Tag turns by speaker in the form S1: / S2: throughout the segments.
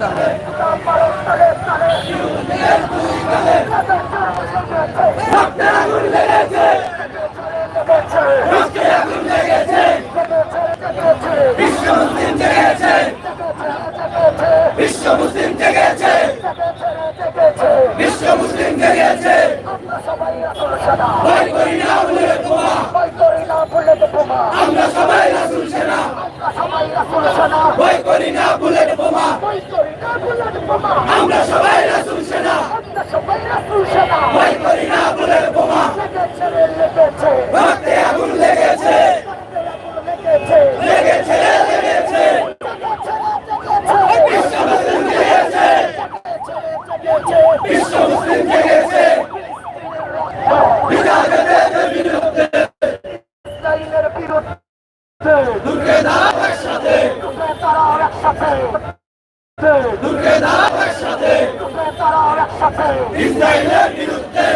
S1: তালে রক্তে আগুন লেগেছে
S2: আমরা সবাই রাসূল সেনা
S1: না ভুলে তোমা
S2: ভয়
S1: আমরা সবাই রাসূল সেনা।
S2: আমরা সবাই রাসুল সেনা।
S1: আমরা সবাই রাসুল সেনা। ভয় করি না বুলেট বোমা।
S2: লেগেছে লেগেছে।
S1: রক্তে আগুন লেগেছে।
S2: লেগেছে।
S1: লেগেছে রে লেগেছে। বিশ্ব মুসলিম জেগেছে বিজাগতের বিরুদ্ধে।
S2: ইসরায়েলের বিরুদ্ধে।
S1: দুর্গে দাঁড়াও একসাথে
S2: তোমরা তারাও একসাথে।
S1: দুর্গে দাঁড়াও একসাথে ইসরায়েলের বিরুদ্ধে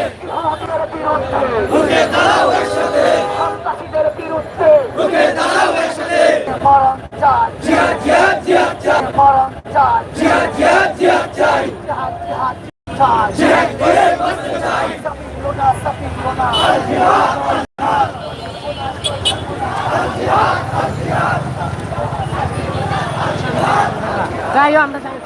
S1: দুর্গে দাঁড়াও একসাথে
S2: সন্ত্রাসীদের বিরুদ্ধে
S1: দুর্গে দাঁড়াও একসাথে
S2: মরণ চাই
S1: জিহাদ জিহাদ জিহাদ চাই
S2: মরণ চাই
S1: জিহাদ জিহাদ জিহাদ চাই
S2: জিহাদ জিহাদ চাই
S1: জিহাদ করে বাঁচতে চাই
S2: সাবিলুনা সাবিলুনা
S3: যাইও আমরা যাই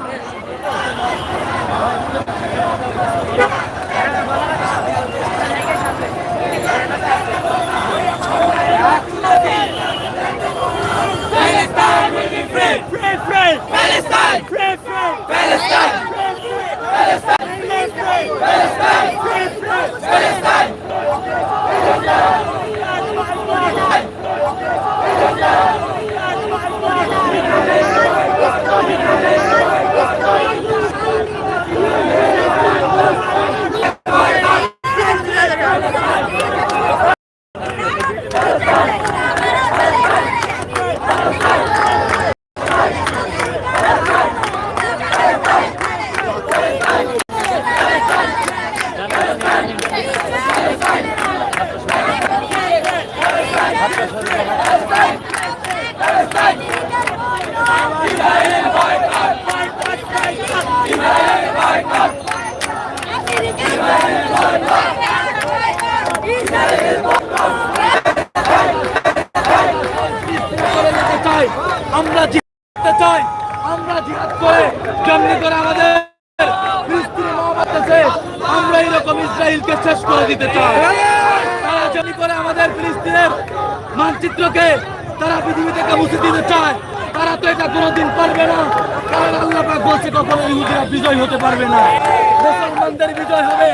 S1: Palestine! Palestine! Palestine!
S4: চাই আমরা জিহাদ চাই, আমরা জিহাদ করে কেমনি করে আমাদের আমরা এরকম ইসরায়েলকে শেষ করে দিতে চাই। তারা করে আমাদের ফিলিস্তিনের মানচিত্রকে তারা পৃথিবী থেকে মুছে দিতে চায়, তারা তো এটা কোনোদিন পারবে না, কারণ আল্লাহ বলছে কখনো ইহুদিরা বিজয় হতে পারবে না। মুসলমানদের বিজয় হবে